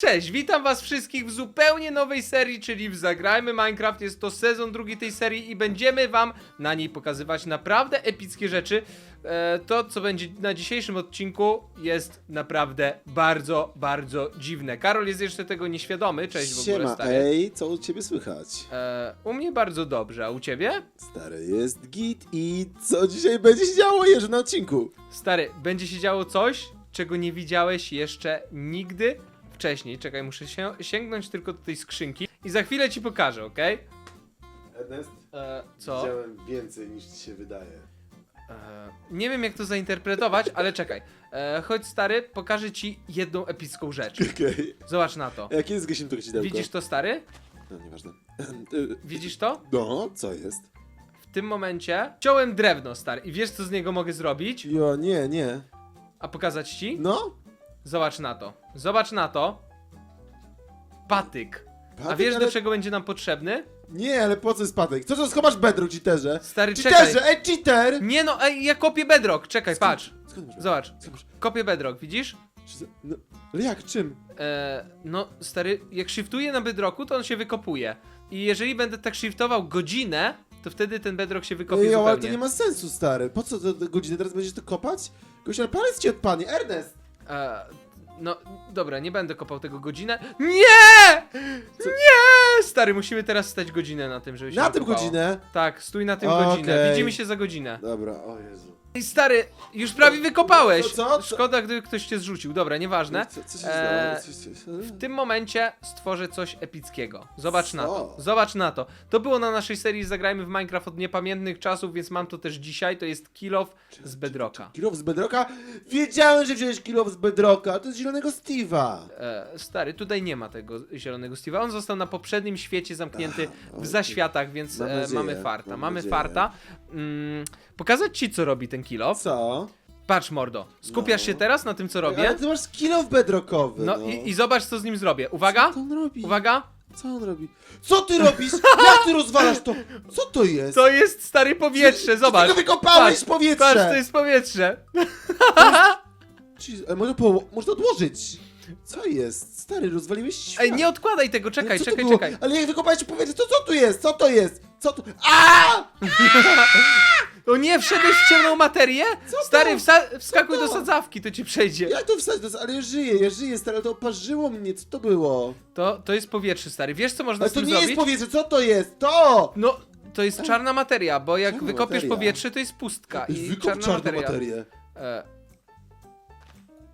Cześć, witam was wszystkich w zupełnie nowej serii, czyli w Zagrajmy Minecraft. Jest to sezon drugi tej serii i będziemy wam na niej pokazywać naprawdę epickie rzeczy. E, to, co będzie na dzisiejszym odcinku jest naprawdę bardzo, bardzo dziwne. Karol jest jeszcze tego nieświadomy, cześć w ogóle Siema, stary. ej, co u ciebie słychać? E, u mnie bardzo dobrze, a u ciebie? Stary, jest git i co dzisiaj będzie się działo jeszcze na odcinku? Stary, będzie się działo coś, czego nie widziałeś jeszcze nigdy wcześniej. Czekaj, muszę się, sięgnąć tylko do tej skrzynki i za chwilę ci pokażę, okej? Ernest, E, co? widziałem więcej niż ci się wydaje. E, nie wiem jak to zainterpretować, ale czekaj. E, chodź stary, pokażę ci jedną epicką rzecz. Okej. Zobacz na to. Jakie jest zgasiłem to kacidełko? Widzisz to stary? No, nieważne. Widzisz to? No, co jest? W tym momencie ciąłem drewno stary i wiesz co z niego mogę zrobić? Jo, nie, nie. A pokazać ci? No? Zobacz na to. Zobacz na to. Patyk. A Patyk, wiesz ale... do czego będzie nam potrzebny? Nie, ale po co jest patyk? Co to schowasz bedrock, cheaterze? Stary, czekaj. Cheaterze, ej, cheater! Nie no, ej, ja kopię bedrock. Czekaj, Skąd- patrz. Skąd? Zobacz. Skąd? Kopię bedrock, widzisz? No, ale jak, czym? E, no, stary, jak shiftuję na bedrocku, to on się wykopuje. I jeżeli będę tak shiftował godzinę, to wtedy ten bedrock się wykopie Ej, ale zupełnie. to nie ma sensu, stary. Po co to, godzinę teraz będziesz to kopać? Ale palec ci odpadnie. Ernest! E, no, dobra, nie będę kopał tego godzinę. Nie! Nie! Stary, musimy teraz stać godzinę na tym, żeby się Na tym wykopało. godzinę? Tak, stój na tym Okej. godzinę. Widzimy się za godzinę. Dobra, o Jezu. Ej, stary, już prawie wykopałeś. Co, co? Co? Szkoda, gdyby ktoś cię zrzucił. Dobra, nieważne. Co, co się Eee, stało? W tym momencie stworzę coś epickiego. Zobacz na to. Co? Zobacz na to. To było na naszej serii Zagrajmy w Minecraft od niepamiętnych czasów, więc mam to też dzisiaj. To jest kill off z Bedrocka. Kilof z Bedrocka? Wiedziałem, że wziąłeś kilof z Bedrocka. To jest zielonego Steve'a. E, stary, tutaj nie ma tego zielonego Steve'a. On został na poprzednim świecie zamknięty A, w zaświatach, więc Mam e, nadzieję, mamy farta. mam mamy nadzieję. farta. Mm, pokazać ci, co robi ten kill off. Co? Patrz, mordo. Skupiasz No. się teraz na tym, co Ale robię. ty masz kilof bedrockowy. No No, i, i zobacz, co z nim zrobię. Uwaga! Co on robi? Uwaga! Co on robi? Co ty robisz? Jak ty rozwalasz to? Co to jest? To jest stary powietrze, Ty zobacz. tego wykopałeś Patrz, powietrze! Patrz, to jest powietrze. Jeez, ale może, po, może odłożyć. Co jest? Stary, rozwaliłeś świat. Ej, nie odkładaj tego, Ale czekaj, co to czekaj, było? czekaj. Ale jak wykopałeś powietrze, to co tu jest? Co to jest? Co tu? A! O nie, wszedłeś w ciemną materię? to? Stary, wsa- wskakuj to? do sadzawki, to ci przejdzie. Jak to wstać? To Ale ja żyję, ja żyję, stary, ale to oparzyło mnie. Co to było? To, to jest powietrze, stary. Wiesz, co można Ale z to tym nie zrobić? jest powietrze, co to jest? To! No, to jest czarna materia, bo jak Czarna wykopiesz materia. powietrze, to jest pustka i Wykop czarna czarną materia. materię. E,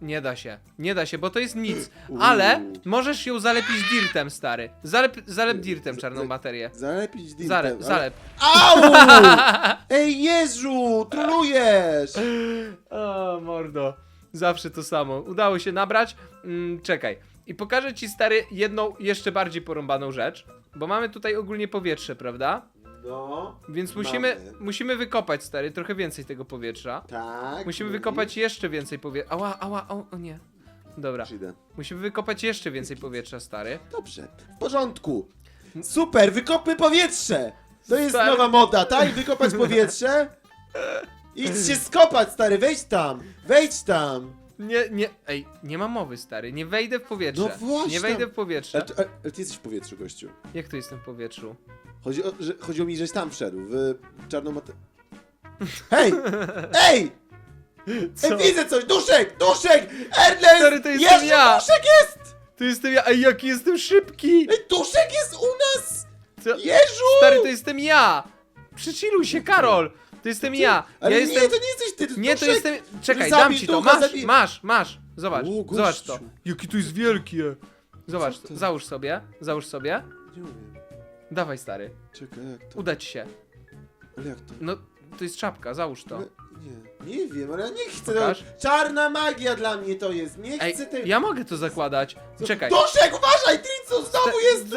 nie da się, nie da się, bo to jest nic. Ale możesz ją zalepić dirtem, stary. Zalep, zalep dirtem czarną materię. Zalepić dintem. Zalep, ale- zalep. Au! Ej, Jezu, trolujesz! O, mordo. Zawsze to samo. Udało się nabrać. Mm, czekaj. I pokażę ci, stary, jedną jeszcze bardziej porąbaną rzecz. Bo mamy tutaj ogólnie powietrze, prawda? No. Więc musimy, Mamy. musimy wykopać, stary, trochę więcej tego powietrza. Tak. Musimy wykopać jeszcze więcej powietrza. Ała, ała, o, o nie. Dobra. Idę. Musimy wykopać jeszcze więcej powietrza, stary. Dobrze, w porządku. Super, wykopmy powietrze! To jest Stary. nowa moda, tak? Wykopać powietrze? Idź się skopać, stary, wejdź tam! Wejdź tam! Nie, nie, ej, nie ma mowy, stary. Nie wejdę w powietrze. No właśnie Nie wejdę w powietrze. Ale, ale, ale ty jesteś w powietrzu, gościu. Jak to jestem w powietrzu? Chodzi o, że, chodziło mi, żeś tam wszedł, w czarną matę... Hej! Ej! Co? Ej, widzę coś! Duszek! Duszek! Ernest! Stary, to jestem Jeszcze ja! Duszek jest! To jestem ja, ej, jaki jestem szybki! Ej, Duszek jest u nas! Co? Jeżu! Stary, to jestem ja! Przychilluj się, Karol! To jestem ja! Ale ja nie, jestem... to nie jesteś ty, to Nie, to Duszek. jestem... Czekaj, Zabij dam ci to, ducha, masz, zabij- masz, masz! Zobacz, O, gościu. zobacz to. Jaki to jest wielkie! Zobacz, Co to? załóż sobie, załóż sobie. Nie umiem. Dawaj, stary, Czekaj, jak to? uda ci się. Ale jak to? No, to jest czapka, załóż to. Ale, nie, nie wiem, ale ja nie chcę. Pokaż. Czarna magia dla mnie to jest. Nie Ej, chcę tej. ja mogę to zakładać. Co- Czekaj. Duszek, uważaj, Trico, znowu jest. To,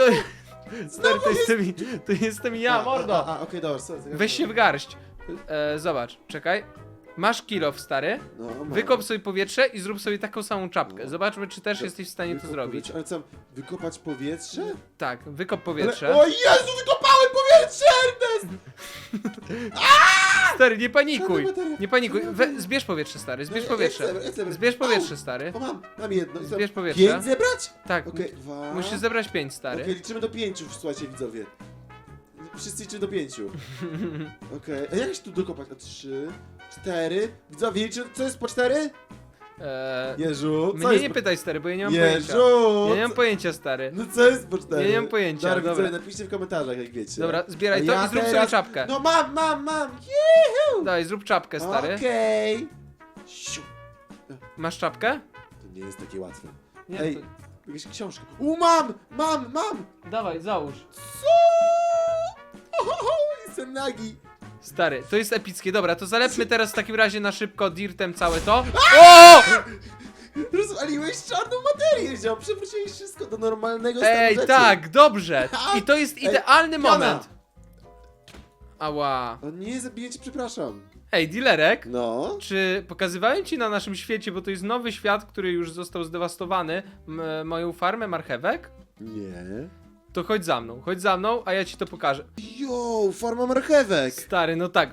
stary, to jestem, to jestem ja, A, mordo! A, a, okej, dobra, sorry. Weź się w garść. E, zobacz, czekaj. Masz kilof, stary. No, mam. Wykop sobie powietrze i zrób sobie taką samą czapkę. No. Zobaczmy, czy też jesteś w stanie to Wykop zrobić. powietrze, Ale co, wykopać powietrze? Tak, wykop Ale, powietrze. o Jezu, wykopałem powietrze, Ernest! Stary, nie panikuj. Żadna bateria. Nie panikuj. Żadna We, bateria. zbierz powietrze, stary, zbierz ja powietrze. chcę, ja chcę. Zbierz powietrze, stary. O, mam, mam jedno. Zbierz powietrze. Pięć zebrać? Tak, Okej, dwa. musisz zebrać pięć, stary. Liczymy do pięciu, słuchajcie widzowie. Wszyscy liczymy do pięciu. Okej, a jak się tu dokopać? A trzy, cztery. Widzowie, liczy, co jest po cztery? Eee, Jeżu, co mnie jest nie po... pytaj, stary, bo ja nie mam pojęcia. Jeżu! Ja nie mam co- pojęcia, stary. No co jest po cztery? Ja nie mam pojęcia, Dobra, dobra. widzowie, napiszcie w komentarzach, jak wiecie. Dobra, zbieraj A to ja i zrób sobie czapkę. No mam, mam, mam! Daj, zrób czapkę, stary. Okej. Siu. Masz czapkę? To nie jest takie łatwe. Nie, Ej. to... Jakaś książka. U, mam! Mam, mam! Dawaj, załóż. Co? Jestem nagi. Stary, to jest epickie. Dobra, to zalepmy teraz w takim razie na szybko dirtem całe to. O! Rozwaliłeś czarną materię, ziom. Przewróciłeś wszystko do normalnego stanu Ej, rzeczy. tak, dobrze. I to jest Ej, idealny moment. Ała. O nie, zabiję cię, przepraszam. Ej, dealerek. No. Czy pokazywałem ci na naszym świecie, bo to jest nowy świat, który już został zdewastowany, m- moją farmę marchewek? Nie. To chodź za mną, chodź za mną, a ja ci to pokażę. Jo, farma marchewek. Stary, no tak.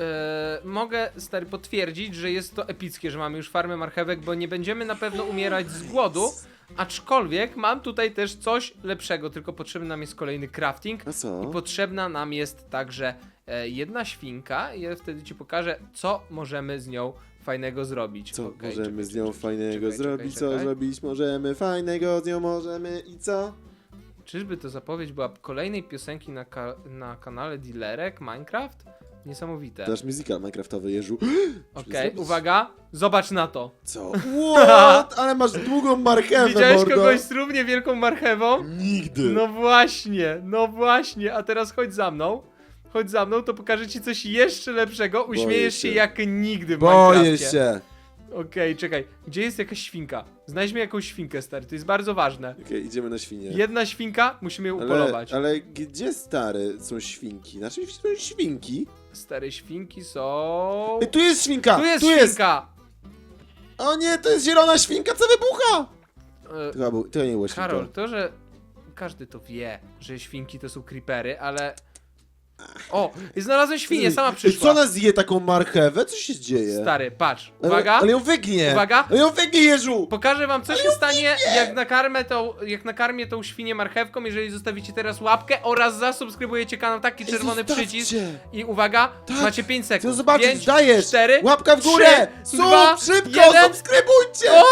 E, mogę, stary, potwierdzić, że jest to epickie, że mamy już farmę marchewek, bo nie będziemy na pewno umierać z głodu. Aczkolwiek mam tutaj też coś lepszego, tylko potrzebny nam jest kolejny crafting. A co? I potrzebna nam jest także e, jedna świnka i ja wtedy ci pokażę, co możemy z nią fajnego zrobić. Co Okej, możemy czekaj, z nią czekaj, fajnego czekaj, zrobić? czekaj, Co czekaj. zrobić możemy fajnego z nią możemy i co? Czyżby to zapowiedź była kolejnej piosenki na, ka na kanale Dealerek Minecraft? Niesamowite. Dasz musical minecraftowy, Jeżu. Okej, zrobić? uwaga, zobacz na to. Co? What? Ale masz długą marchewę, Widziałeś mordo. kogoś z równie wielką marchewą? Nigdy. No właśnie, no właśnie, a teraz chodź za mną. Chodź za mną, to pokażę ci coś jeszcze lepszego. Uśmiejesz się się. jak nigdy w Boję Minecrafcie. się. Okej, czekaj. Gdzie jest jakaś świnka? Znajdź mi jakąś świnkę, stary, to jest bardzo ważne. Okej, idziemy na świnie. Jedna świnka, musimy ją ale, upolować. ale gdzie stary są świnki? Znaczy są świnki? Stare świnki są... Ej, tu jest świnka! Tu jest tu jest! świnka! O nie, to jest zielona świnka, co wybucha! E, To, chyba był, to nie było świnka. Karol, to, że każdy to wie, że świnki to są creepery, ale... O, i znalazłem świnię, sama przyszła. Co ona zje taką marchewę? Co się dzieje? Stary, patrz, Ale- uwaga. Ale ją wygnie! Uwaga. Ale ją wygnie, Jeżu! Pokażę wam, co się stanie, jak nakarmę, tą, jak nakarmię tą świnię marchewką, jeżeli zostawicie teraz łapkę oraz zasubskrybujecie kanał, taki Ej, czerwony zostawcie. przycisk. I uwaga, Tak. macie 5 sekund. Chcę zobaczyć, Pięć, dajesz! cztery, Łapka w górę! trzy, Sub, dwa, szybko, jeden. subskrybujcie!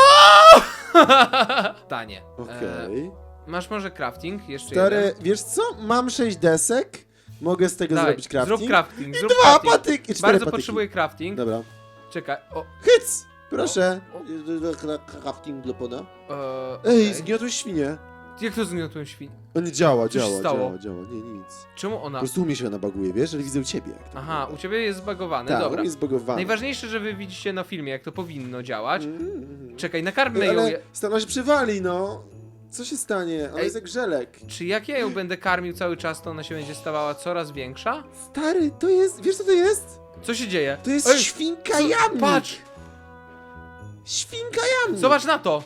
Tanie. E, Okej. masz może crafting? Jeszcze Stary, jeden. wiesz co? Mam 6 desek. Mogę z tego Dawaj, zrobić crafting. Zrób crafting, I zrób dwa crafting. patyki, cztery Bardzo patyki. potrzebuję crafting. Dobra. Czekaj, o, Hyc! Proszę. O, Crafting dla poda. e, Ej, okej. zgniotłeś świnię. Jak to zgniotłem świn? O nie, działa, się działa, stało? działa, działa. Nie, nic. Czemu Po ona... prostu u mnie się ona baguje, wiesz? Ale widzę u ciebie. Jak to Aha, u wygląda. ciebie jest zbagowane, Tak, dobra. jest zbagowane. Najważniejsze, że wy widzicie na filmie, jak to powinno działać. Mm. Czekaj, nakarmmy ją. ale je- się przywali, no. Co się stanie? Ona Ej. jest jak żelek. Czy jak ja ją będę karmił cały czas, to ona się będzie stawała coraz większa? Stary, to jest... Wiesz co to jest? Co się dzieje? To jest świnka co- jamnik. Patrz! Świnka jamnik. Zobacz na to!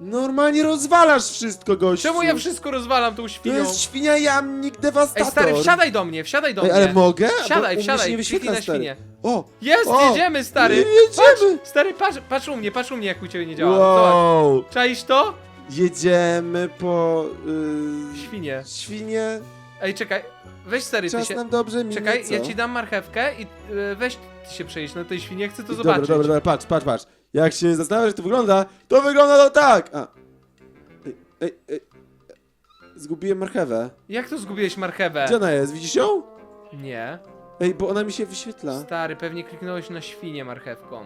Normalnie rozwalasz wszystko, gościu. Czemu ja wszystko rozwalam tą To świnią? jest świnia jamnik dewastator. Ej, stary, wsiadaj do mnie, wsiadaj do Ej, mnie! ale mogę? Wsiadaj, Bo u mnie wsiadaj, się nie wyświetla, na stary. świnię. O! Jest, O! jedziemy, stary! Jedziemy! Patrz, stary, patrz, patrz u mnie, patrz u mnie, jak u ciebie nie działa. Zobacz. Wow! Czaisz to? Jedziemy po... Yy, Świnie. Świnie. Ej, czekaj, weź stary, ty Czas się... nam dobrze minie, Czekaj, co? ja ci dam marchewkę i y, weź ty się przejść na tej świnie, chcę to Dobra, zobaczyć. dobra, dobra, patrz, patrz, patrz. Jak się zastanawiasz, jak to wygląda, to wygląda to tak! A. Ej, ej, ej. Zgubiłem marchewę. Jak to zgubiłeś marchewę? Gdzie ona jest? Widzisz ją? Nie. Ej, bo ona mi się wyświetla. Stary, pewnie kliknąłeś na świnię marchewką.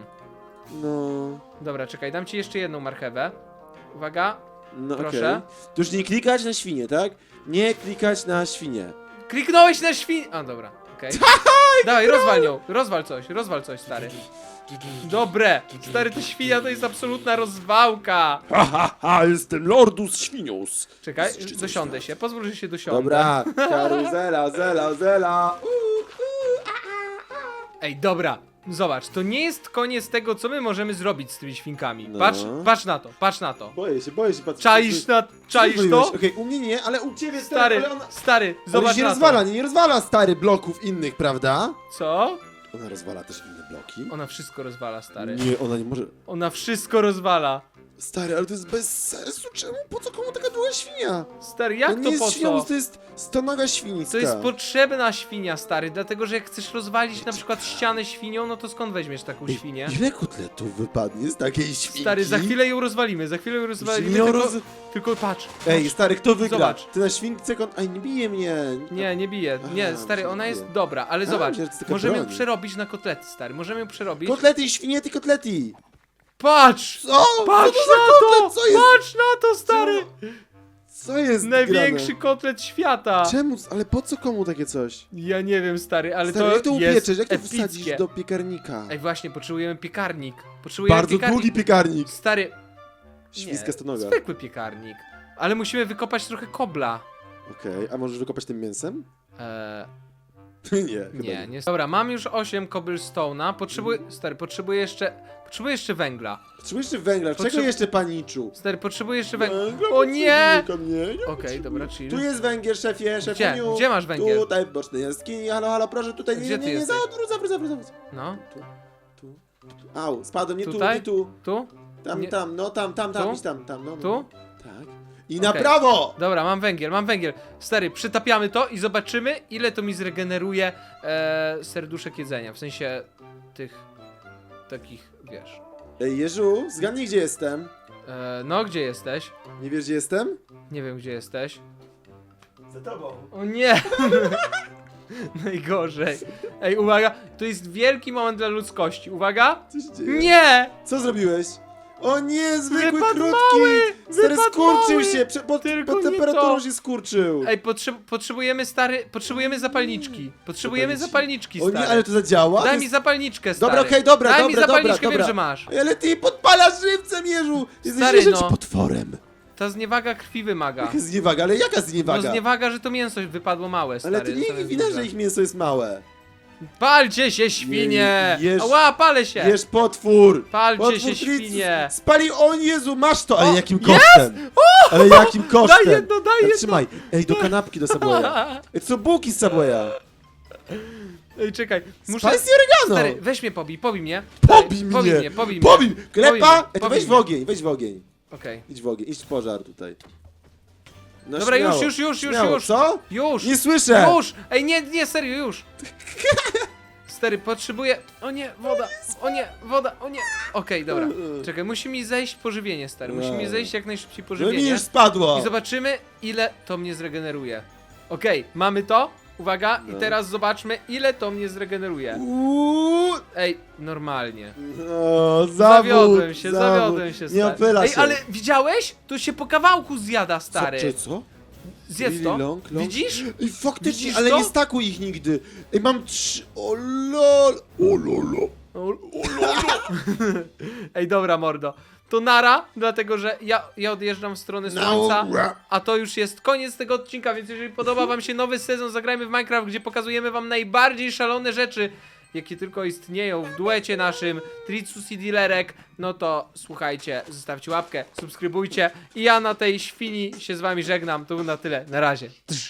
No... Dobra, czekaj, dam ci jeszcze jedną marchewę. Uwaga, No Proszę. okej. To już nie klikać na świnie, tak? Nie klikać na świnie. kliknąłeś na świnię! A, dobra, okej. Dawaj, rozwal nią, rozwal coś, rozwal coś, stary. Dobre, stary, to świnia to jest absolutna rozwałka. Ha, ha, ha, jestem Lordus Świnius. Czekaj, dosiądę się, pozwól, że się dosiądę. Dobra, karuzela, zela, zela. Ej, dobra, zobacz, to nie jest koniec tego, co my możemy zrobić z tymi świnkami. No. Patrz, patrz na to, patrz na to. Boję się, boję się, patrz. Czaisz na, czaisz to? Okej, u mnie nie, ale u ciebie Stary, ale ona... stary, Zobacz zobacz nie na rozwala, to. nie, nie rozwala stary bloków innych, prawda? Co? Ona rozwala też inne bloki. Ona wszystko rozwala, stary. Nie, ona nie może... Ona wszystko rozwala. Stary, ale to jest bez sensu. Czemu? Po co komu taka długa świnia? Stary, to jak nie to jest po świnią, co? to jest stonoga świnicka. To jest potrzebna świnia, stary, dlatego że jak chcesz rozwalić na przykład ścianę świnią, no to skąd weźmiesz taką Ej, świnię? Ile kotletów wypadnie z takiej świnki? Stary, za chwilę ją rozwalimy, za chwilę ją rozwalimy, Świnią tylko, roz... tylko patrz. Ej, patrz. stary, kto wygra? Zobacz. Ty na śwince kon... Aj, nie bije mnie. Nie, nie bije. Nie, Aha, stary, ona jest dobra, ale A, zobacz, że to możemy ją broń. przerobić na kotlety, stary, możemy ją przerobić. Kotlety, świniety, kotlety! Patrz! Co? Patrz co to za na to! kotlet? Co jest? Patrz na to, stary! Co jest Największy grane? kotlet świata! Czemu? Ale po co komu takie coś? Ja nie wiem, stary, ale Stary, to jak to jest upieczesz? Jak to epickie. wsadzisz do piekarnika? Ej, właśnie, potrzebujemy piekarnik. Potrzebujemy Bardzo piekarnik. długi piekarnik. Stary, Świska nie, stonoga. zwykły piekarnik. Ale musimy wykopać trochę kobla. Okej, a możesz wykopać tym mięsem? Eee, nie, nie, nie. Dobra, mam już 8 cobblestone'a. Potrzebuję, stary, potrzebuję jeszcze, potrzebuję jeszcze węgla. Potrzebujesz jeszcze węgla, czego Potrze- jeszcze paniczu? Stary, potrzebuję jeszcze węgla. Węgla O nie! kamienia Okej, potrzebuję. dobra, chill. Tu jest węgiel, szefie, szefuniu. Gdzie masz węgiel? Tutaj w bocznej jaskini, halo, halo, proszę, tutaj, nie, Gdzie nie, ty nie, nie, jesteś? zawróć, zawróć, zawróć, zawróć. No, Tu, tu, tu. Au, spadłem, nie Tutaj? tu, nie tu. tu, Tam, Nie- tam, no tam, tam, tam, Tu? idź tam, tam, no. no. tu. I na Okej. prawo! Dobra, mam węgiel, mam węgiel. Stary, przytapiamy to i zobaczymy, ile to mi zregeneruje e, serduszek jedzenia. W sensie tych takich, wiesz. Ej, Jeżu, zgadnij gdzie jestem. E, no, gdzie jesteś? Nie wiesz gdzie jestem? Nie wiem, gdzie jesteś. Za tobą. O nie! Najgorzej. Ej, uwaga, to jest wielki moment dla ludzkości. Uwaga! Co się dzieje? Nie! Co zrobiłeś? O nie, zwykły Wypadł krótki! mały! Stary Wypadł skurczył mały! się, prze- pod, Tylko pod nie temperaturą to. się skurczył. Ej, potrze potrzebujemy stary, potrzebujemy zapalniczki. Potrzebujemy zapalniczki, O stary. nie, ale to zadziała? To Daj jest- mi zapalniczkę, stary. Dobra, okej, dobra, Daj dobra, mi dobra, zapalniczkę, dobra. wiem, że masz. Ej, Ale ty podpalasz żywcem, Jeżu! Jesteś Stary, Stary, no. potworem. Ta zniewaga krwi wymaga. Jaka zniewaga, ale jaka No zniewaga? zniewaga, że to mięso wypadło małe, stary. ale to nie zamiast duże. że ich mięso jest małe. Palcie się, świnie! Jesz- Ała, palę się! Jesz potwór! Palcie Potwór się, świnie! Spalił, o Jezu, masz to! Ale O, jakim kosztem? Ale jakim kosztem? Daj jedno, daj jedno! Trzymaj, ej, do kanapki do Subwaya. Ej, to są bułki z Subwaya. Ej, czekaj, muszę... Spicy oregano! Stary, weź mnie pobij, pobij mnie. Pobij Daj, Pobij mnie. mnie, pobij mnie. Pobij! Klepa! Pobij mnie, Ej, to pobij weź w mnie. ogień, weź w ogień. Okej. Idź w ogień, idź w pożar tutaj. No Dobra, śmiało, już, już, już, już, śmiało. już. Co? Już! Nie słyszę! Już! Ej, nie, nie, serio, już! Stary, potrzebuję... O nie, woda! O nie, woda, o nie! Okej, dobra. Czekaj, musi mi zejść pożywienie, stary. Musi mi No. zejść jak najszybciej No mi pożywienie. już spadło! I zobaczymy, ile to mnie zregeneruje. Okej, mamy to. Uwaga, i No. teraz zobaczmy, ile to mnie zregeneruje. Uuu, Ej, normalnie. no, zawód, zawiodłem się, zawód. zawiodłem się, Nie stary. opyla Ej, się. ale widziałeś? To się po kawałku zjada, stary. Co, czy co? Zjedz Really to. long, long? Widzisz? Ej, faktycznie, Widzisz ale to? nie stakuj ich nigdy. Ej, mam trzy... O lol! O lolo! Ej, dobra, mordo. To nara, dlatego że ja, ja odjeżdżam w stronę słońca, a to już jest koniec tego odcinka, więc jeżeli podoba wam się nowy sezon Zagrajmy w Minecraft, gdzie pokazujemy wam najbardziej szalone rzeczy, jakie tylko istnieją w duecie naszym Tritsus i Dilerek, no to słuchajcie, zostawcie łapkę, subskrybujcie i ja na tej świni się z wami żegnam. To było na tyle. Na razie. Trz.